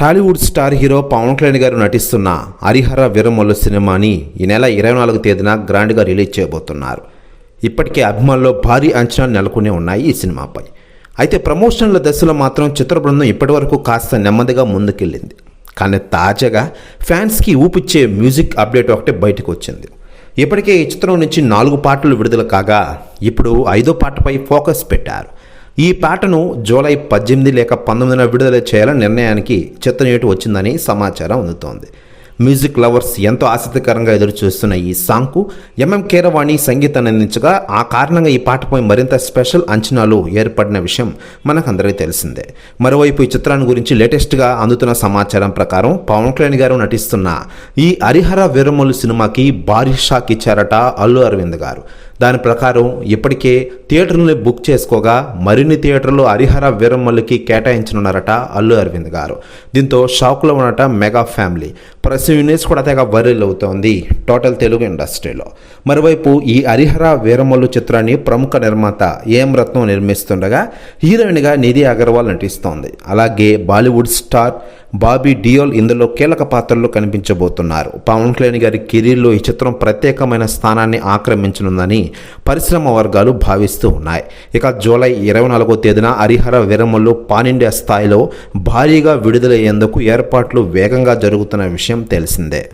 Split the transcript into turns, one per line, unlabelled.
Tollywood star hero Pawan Kalyan garu నటిస్తున్న హరిహర వీరమల్లు సినిమాని ఈ నెల ఇరవై నాలుగు తేదీన గ్రాండ్గా రిలీజ్ చేయబోతున్నారు. ఇప్పటికే అభిమానుల్లో భారీ అంచనాలు నెలకొనే ఉన్నాయి ఈ సినిమాపై. అయితే ప్రమోషన్ల దశలో మాత్రం చిత్ర బృందం ఇప్పటివరకు కాస్త నెమ్మదిగా ముందుకెళ్ళింది. కానీ తాజాగా ఫ్యాన్స్కి ఊపిచ్చే మ్యూజిక్ అప్డేట్ ఒకటే బయటకు వచ్చింది ఇప్పటికే ఈ చిత్రం నుంచి నాలుగు పాటలు విడుదల కాగా ఇప్పుడు ఐదో పాటపై ఫోకస్ పెట్టారు. ఈ పాటను జూలై పద్దెనిమిది లేక పంతొమ్మిదిన విడుదల చేయాలని నిర్ణయానికి చిత్తనేటు వచ్చిందని సమాచారం అందుతోంది. మ్యూజిక్ లవర్స్ ఎంతో ఆసక్తికరంగా ఎదురుచూస్తున్న ఈ సాంగ్కు ఎంఎం కీరవాణి సంగీతాన్ని అందించగా ఆ కారణంగా ఈ పాటపై మరింత స్పెషల్ అంచనాలు ఏర్పడిన విషయం మనకందరికీ తెలిసిందే. మరోవైపు ఈ చిత్రాన్ని గురించి లేటెస్ట్గా అందుతున్న సమాచారం ప్రకారం పవన్ కళ్యాణ్ గారు నటిస్తున్న ఈ హరిహర వీరమల్లు సినిమాకి భారీ షాక్ ఇచ్చారట అల్లు అరవింద్ గారు. దాని ప్రకారం ఇప్పటికే థియేటర్ని బుక్ చేసుకోగా మరిన్ని థియేటర్లు హరిహర వీరమ్మలకి కేటాయించనున్నారట అల్లు అరవింద్ గారు. దీంతో షాక్లో ఉన్నట మెగా ఫ్యామిలీ. ప్రెస్ యూనిట్స్ కూడా తెగ వైరల్ అవుతోంది టోటల్ తెలుగు ఇండస్ట్రీలో. మరోవైపు ఈ హరిహర వీరమ్మలు చిత్రాన్ని ప్రముఖ నిర్మాత ఏఎం రత్నం నిర్మిస్తుండగా హీరోయిన్గా నిధి అగర్వాల్ నటిస్తోంది. అలాగే బాలీవుడ్ స్టార్ బాబీ డియోల్ ఇందులో కీలక పాత్రల్లో కనిపించబోతున్నారు. పవన్ కళ్యాణ్ గారి కెరీర్లో ఈ చిత్రం ప్రత్యేకమైన స్థానాన్ని ఆక్రమించనుందని పరిశ్రమ వర్గాలు భావిస్తూ ఉన్నాయి. ఇక జూలై ఇరవై నాలుగో తేదీన హరిహర విరమలు పానిండియా స్థాయిలో భారీగా విడుదలయ్యేందుకు ఏర్పాట్లు వేగంగా జరుగుతున్న విషయం తెలిసిందే.